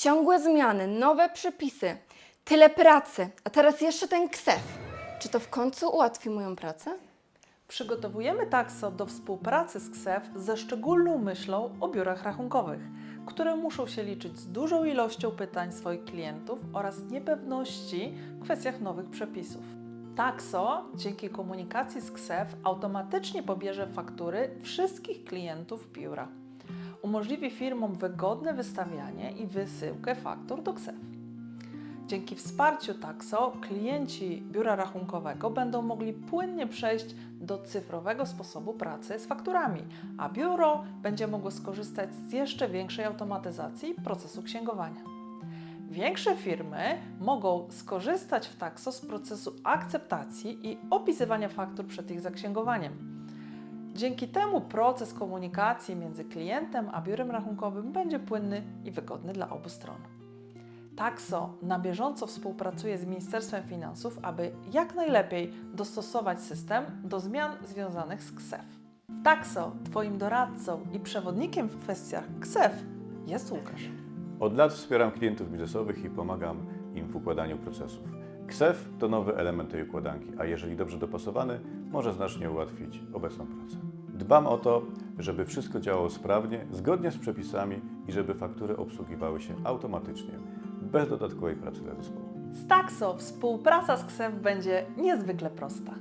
Ciągłe zmiany, nowe przepisy, tyle pracy, a teraz jeszcze ten KSEF. Czy to w końcu ułatwi moją pracę? Przygotowujemy Taxo do współpracy z KSEF ze szczególną myślą o biurach rachunkowych, które muszą się liczyć z dużą ilością pytań swoich klientów oraz niepewności w kwestiach nowych przepisów. Taxo dzięki komunikacji z KSEF automatycznie pobierze faktury wszystkich klientów biura. Umożliwi firmom wygodne wystawianie i wysyłkę faktur do KSEF. Dzięki wsparciu Taxo klienci biura rachunkowego będą mogli płynnie przejść do cyfrowego sposobu pracy z fakturami, a biuro będzie mogło skorzystać z jeszcze większej automatyzacji procesu księgowania. Większe firmy mogą skorzystać w Taxo z procesu akceptacji i opisywania faktur przed ich zaksięgowaniem. Dzięki temu proces komunikacji między klientem a biurem rachunkowym będzie płynny i wygodny dla obu stron. Taxo na bieżąco współpracuje z Ministerstwem Finansów, aby jak najlepiej dostosować system do zmian związanych z KSEF. W Taxo Twoim doradcą i przewodnikiem w kwestiach KSEF jest Łukasz. Od lat wspieram klientów biznesowych i pomagam im w układaniu procesów. KSEF to nowy element tej układanki, a jeżeli dobrze dopasowany, może znacznie ułatwić obecną pracę. Dbam o to, żeby wszystko działało sprawnie, zgodnie z przepisami i żeby faktury obsługiwały się automatycznie, bez dodatkowej pracy dla zespołu. Z Taxo współpraca z KSEF będzie niezwykle prosta.